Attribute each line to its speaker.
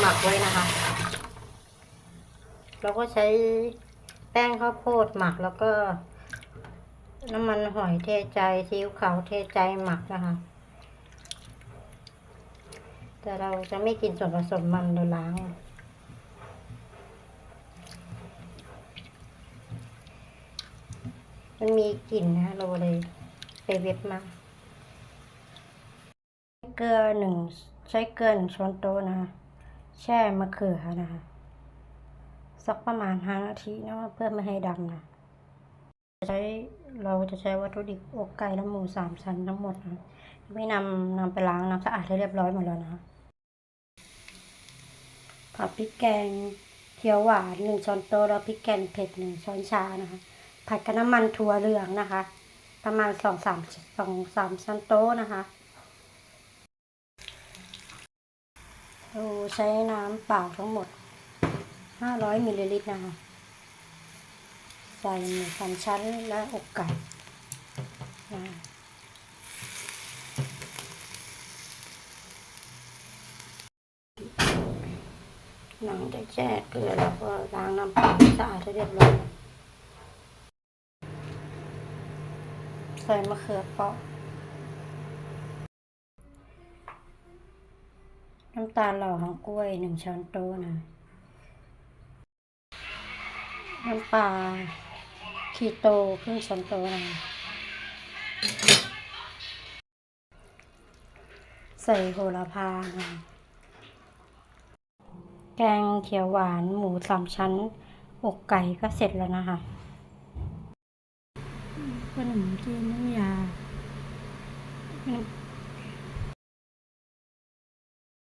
Speaker 1: หมักไว้นะคะ เราก็ใช้แป้งข้าวโพดหมักแล้วก็ น้ำมันหอยเทใจซีอิ๊วขาวเทใจหมักนะคะ แต่เราจะไม่กินส่วนผสมมันเราล้างมันมีกลิ่นนะเราเลยไปเว็บมาเกลือหนึ่งใช้เกลือหนึ่งช้อนโต๊ะนะคะ แช่มะเขือนะคะสักประมาณห้านาทีนะเพื่อไม่ให้ดำนะใช้เราจะใช้วัตถุดิบอกไก่และหมูสามชั้นทั้งหมดนะไม่นำนำไปล้างน้ำสะอาดให้เรียบร้อยหมดแล้วนะผัดพริกแกงเขียวหวานหนึ่งช้อนโต๊ะแล้วพริกแกงเผ็ดหนึ่งช้อนชานะคะ ผัดกับน้ำมันถั่วเหลืองนะคะ ประมาณสองสามสองสามช้อนโต๊ะนะคะ เราใช้น้ำเปล่าทั้งหมดห้าร้อยมิลลิลิตรนะคะใส่หมูสามชั้นและอกไก่นะหลังจากแช่เกลือแล้วก็ล้างน้ำเปล่าสะอาดให้เรียบร้อยใส่มะเขือเปราะ น้ำตาลหล่อของกล้วยหนึ่งช้อนโต๊ะนะ น้ำปลาคีโตครึ่งช้อนโต๊ะนะ ใส่โหระพานะแกงเขียวหวานหมูสามชั้น อกไก่ก็เสร็จแล้วนะคะขนมจีนน้ำยา